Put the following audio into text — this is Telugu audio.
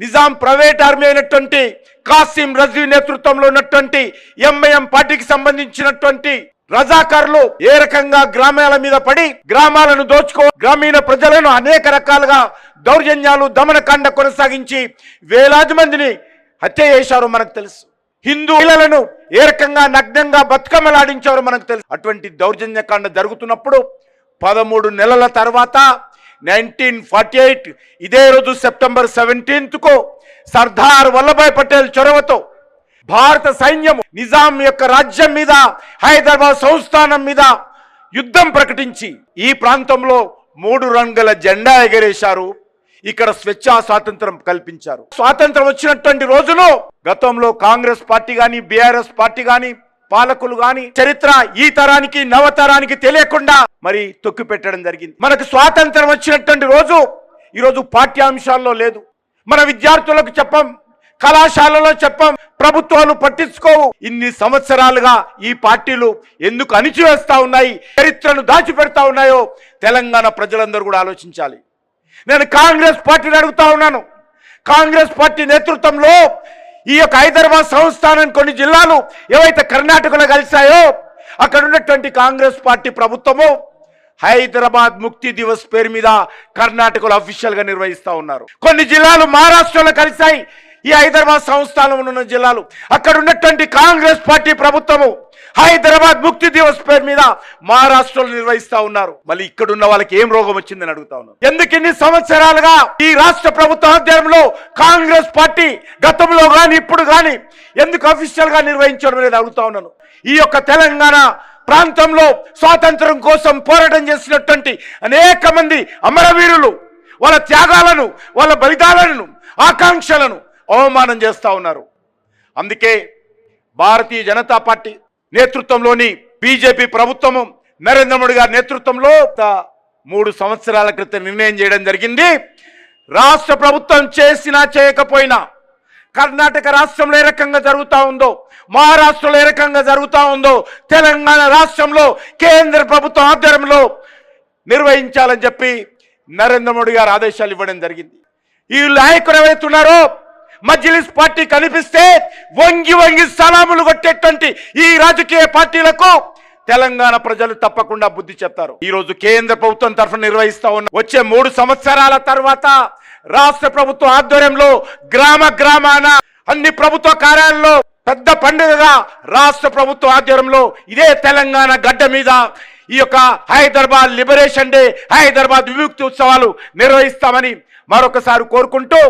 నిజాం ప్రైవేట్ ఆర్మీ అయినటువంటి కాసిం రజీ నేతృత్వంలో ఉన్నటువంటి ఎంఐఎం పార్టీకి సంబంధించినటువంటి రజాకారులు ఏ రకంగా గ్రామాల మీద పడి గ్రామాలను దోచుకో గ్రామీణ ప్రజలను అనేక రకాలుగా దౌర్జన్యాలు దమనకాండ కొనసాగించి వేలాది మందిని హత్య చేశారో మనకు తెలుసు. హిందూ ఏ రకంగా నగ్నంగా బతుకమ్మలాడించారో మనకు తెలుసు. అటువంటి దౌర్జన్యకాండ జరుగుతున్నప్పుడు పదమూడు నెలల తర్వాత నైన్టీన్ ఫార్టీ ఎయిట్ ఇదే రోజు సెప్టెంబర్ సెవెంటీన్త్కు సర్దార్ వల్లభాయ్ పటేల్ చొరవతో భారత సైన్యం నిజాం యొక్క రాజ్యం మీద హైదరాబాద్ సంస్థానం మీద యుద్ధం ప్రకటించి ఈ ప్రాంతంలో మూడు రంగుల జెండా ఎగరేశారు. ఇక్కడ స్వేచ్ఛా స్వాతంత్రం కల్పించారు. స్వాతంత్రం వచ్చినటువంటి రోజును గతంలో కాంగ్రెస్ పార్టీ కానీ బీఆర్ఎస్ పార్టీ కానీ పాలకులు గాని చరిత్ర ఈ తరానికి నవతరానికి తెలియకుండా మరి తొక్కి పెట్టడం జరిగింది. మనకు స్వాతంత్రం వచ్చినటువంటి రోజు ఈరోజు పాఠ్యాంశాల్లో లేదు. మన విద్యార్థులకు చెప్పం కళాశాలలో చెప్పం ప్రభుత్వాలు పట్టించుకోవు. ఇన్ని సంవత్సరాలుగా ఈ పార్టీలు ఎందుకు అణిచివేస్తా ఉన్నాయి చరిత్రను దాచిపెడతా ఉన్నాయో తెలంగాణ ప్రజలందరూ కూడా ఆలోచించాలి. నేను కాంగ్రెస్ పార్టీని అడుగుతా ఉన్నాను. కాంగ్రెస్ పార్టీ నేతృత్వంలో ఈ యొక్క హైదరాబాద్ సంస్థానం కొన్ని జిల్లాలు ఏవైతే కర్ణాటకలో కలిశాయో అక్కడ ఉన్నటువంటి కాంగ్రెస్ పార్టీ ప్రభుత్వము హైదరాబాద్ ముక్తి దివస్ పేరు మీద కర్ణాటకలో అఫీషియల్గా నిర్వహిస్తా ఉన్నారు. కొన్ని జిల్లాలు మహారాష్ట్రలో కలిశాయి. ఈ హైదరాబాద్ సంస్థానంలో ఉన్న జిల్లాలు. అక్కడ ఉన్నటువంటి కాంగ్రెస్ పార్టీ ప్రభుత్వము హైదరాబాద్ ముక్తి దివస్ పేరు మీద మహారాష్ట్రలో నిర్వహిస్తా ఉన్నారు. మళ్ళీ ఇక్కడ ఉన్న వాళ్ళకి ఏం రోగం వచ్చిందని అడుగుతా ఉన్నారు ఎందుకు ఇన్ని సంవత్సరాలుగా ఈ రాష్ట్ర ప్రభుత్వ ఆధ్వర్యంలో కాంగ్రెస్ పార్టీ గతంలో గాని ఇప్పుడు గాని ఎందుకు అఫీషియల్గా నిర్వహించడం అనేది అడుగుతా ఉన్నాను. ఈ యొక్క తెలంగాణ ప్రాంతంలో స్వాతంత్రం కోసం పోరాటం చేసినటువంటి అనేక మంది అమరవీరులు వాళ్ళ త్యాగాలను వాళ్ళ బలిదాలను ఆకాంక్షలను అవమానం చేస్తూ ఉన్నారు. అందుకే భారతీయ జనతా పార్టీ నేతృత్వంలోని బీజేపీ ప్రభుత్వము నరేంద్ర మోడీ గారి నేతృత్వంలో మూడు సంవత్సరాల క్రితం నిర్ణయం చేయడం జరిగింది. రాష్ట్ర ప్రభుత్వం చేసినా చేయకపోయినా కర్ణాటక రాష్ట్రంలో ఏ రకంగా జరుగుతూ ఉందో మహారాష్ట్రలో ఏ రకంగా జరుగుతూ ఉందో తెలంగాణ రాష్ట్రంలో కేంద్ర ప్రభుత్వం ఆధ్వర్యంలో నిర్వహించాలని చెప్పి నరేంద్ర మోడీ గారు ఆదేశాలు ఇవ్వడం జరిగింది. ఈ నాయకులు ఎవరైతున్నారో మజ్లిస్ పార్టీ కనిపిస్తే వంగి వంగి సలాములు కొట్టేటువంటి ఈ రాజకీయ పార్టీలకు తెలంగాణ ప్రజలు తప్పకుండా బుద్ధి చెప్తారు. ఈ రోజు కేంద్ర ప్రభుత్వం తరఫున నిర్వహిస్తా ఉన్న వచ్చే మూడు సంవత్సరాల తర్వాత రాష్ట్ర ప్రభుత్వం ఆధ్వర్యంలో గ్రామ గ్రామాన అన్ని ప్రభుత్వ కార్యాలయంలో పెద్ద పండుగగా రాష్ట్ర ప్రభుత్వ ఆధ్వర్యంలో ఇదే తెలంగాణ గడ్డ మీద ఈ యొక్క హైదరాబాద్ లిబరేషన్ డే హైదరాబాద్ విముక్తి ఉత్సవాలు నిర్వహిస్తామని మరొకసారి కోరుకుంటూ